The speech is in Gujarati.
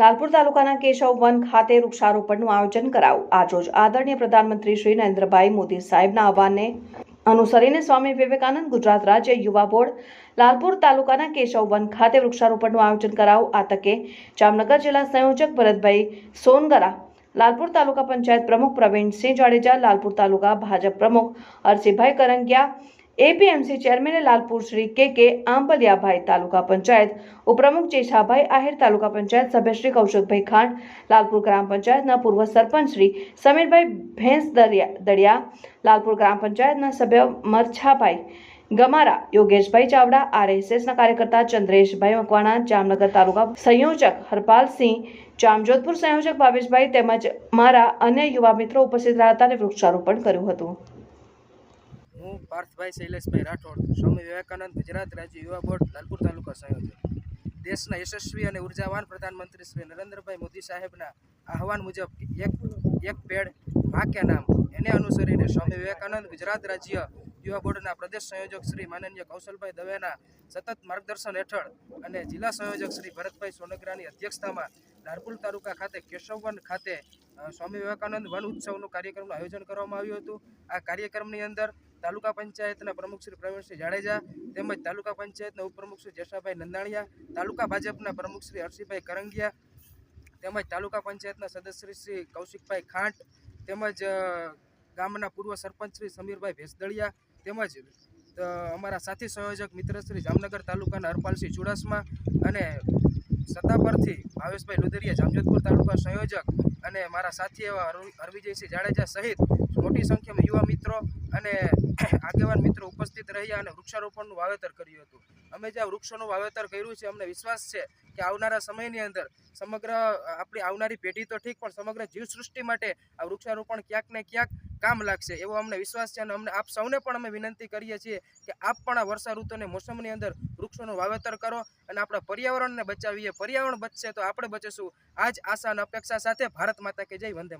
લાલપુર તાલુકાના કેશવ વન ખાતે વૃક્ષારોપણનું આયોજન કરાયું. આજરોજ આદરણીય પ્રધાનમંત્રી શ્રી નરેન્દ્રભાઈ મોદી સાહેબના આહવાનને અનુસરીને સ્વામી વિવેકાનંદ ગુજરાત રાજ્ય યુવા બોર્ડ લાલપુર તાલુકાના કેશવ વન ખાતે વૃક્ષારોપણનું આયોજન કરાયું. આ તકે જામનગર જિલ્લા સંયોજક ભરતભાઈ સોનગરા, લાલપુર તાલુકા પંચાયત પ્રમુખ પ્રવીણસિંહ જાડેજા, લાલપુર તાલુકા ભાજપ પ્રમુખ Harsinhbhai Karangiya APMC chairman Lalpur Shri K K Ambaliyabhai તાલુકા પંચાયત ઉપપ્રમુખ જેઠાભાઈ આહિર તાલુકા પંચાયત સભ્ય શ્રી કૌશિકભાઈ ખાંડ, લાલપુર ગ્રામ પંચાયતના પૂર્વ સરપંચ શ્રી સમીરભાઈ ભેંસ દળિયા લાલપુર ગ્રામ પંચાયતના સભ્ય મરછાભાઈ ગમારા, યોગેશભાઈ ચાવડા, આરએસએસના કાર્યકર્તા ચંદ્રેશભાઈ મકવાણા, જામનગર તાલુકા સંયોજક હરપાલસિંહ, જામજોધપુર સંયોજક ભાવેશભાઈ તેમજ મારા અન્ય યુવા મિત્રો ઉપસ્થિત રહ્યા હતા અને વૃક્ષારોપણ કર્યું હતું. હું પાર્થભાઈ શૈલેષભાઈ રાઠોડ, સ્વામી વિવેકાનંદ ગુજરાત રાજ્ય યુવા બોર્ડ, લાલપુર તાલુકા સંયોજક. દેશના યશસ્વી અને ઉર્જાવાન પ્રધાનમંત્રી શ્રી નરેન્દ્રભાઈ મોદી સાહેબના આહવાન મુજબ એક એક પેડ મા કે નામ એને અનુસરીને સ્વામી વિવેકાનંદ ગુજરાત રાજ્ય યુવા બોર્ડના પ્રદેશ સંયોજક શ્રી માનનીય કૌશલભાઈ દવેના સતત માર્ગદર્શન હેઠળ અને જિલ્લા સંયોજક શ્રી ભરતભાઈ સોનગરાની અધ્યક્ષતામાં લાલપુર તાલુકા ખાતે કેશવવન ખાતે સ્વામી વિવેકાનંદ વન ઉત્સવનું કાર્યક્રમનું આયોજન કરવામાં આવ્યું હતું. આ કાર્યક્રમની અંદર તાલુકા પંચાયતના પ્રમુખ શ્રી પ્રવીણસિંહ જાડેજા તેમજ તાલુકા પંચાયતના ઉપપ્રમુખ શ્રી જશાભાઈ નંદાણીયા, તાલુકા ભાજપના પ્રમુખ શ્રી હર્ષિભાઈ કરંગિયા તેમજ તાલુકા પંચાયતના સદસ્ય શ્રી કૌશિકભાઈ ખાંટ તેમજ ગામના પૂર્વ સરપંચ શ્રી સમીરભાઈ ભેસદળિયા તેમજ અમારા સાથી સંયોજક મિત્ર શ્રી જામનગર તાલુકાના હરપાલસિંહ ચુડાસમા અને સત્તા પરથી ભાવેશભાઈ લુધરિયા જામજોધપુર તાલુકા સંયોજક અને મારા સાથી એવા હરવિજયસિંહ જાડેજા સહિત મોટી સંખ્યામાં યુવા મિત્રો અને આગેવાન મિત્રો ઉપસ્થિત રહ્યા અને વૃક્ષારોપણનું વાવેતર કર્યું હતું અમે જે વૃક્ષોનું વાવેતર કર્યું છે, અમને વિશ્વાસ છે કે આવનારા સમયની અંદર સમગ્ર આપણી આવનારી પેઢી તો ઠીક, પણ સમગ્ર જીવસૃષ્ટિ માટે આ વૃક્ષારોપણ ક્યાંક ને ક્યાંક કામ લાગશે એવો અમને વિશ્વાસ છે અને અમને આપ સૌને પણ અમે વિનંતી કરીએ છીએ કે આપ પણ આ વર્ષા ઋતુને મોસમની અંદર વૃક્ષોનું વાવેતર કરો અને આપણા પર્યાવરણને બચાવીએ પર્યાવરણ બચશે તો આપણે બચીશું આ જ આશા અને અપેક્ષા સાથે ભારત માતા કે જય, વંદે.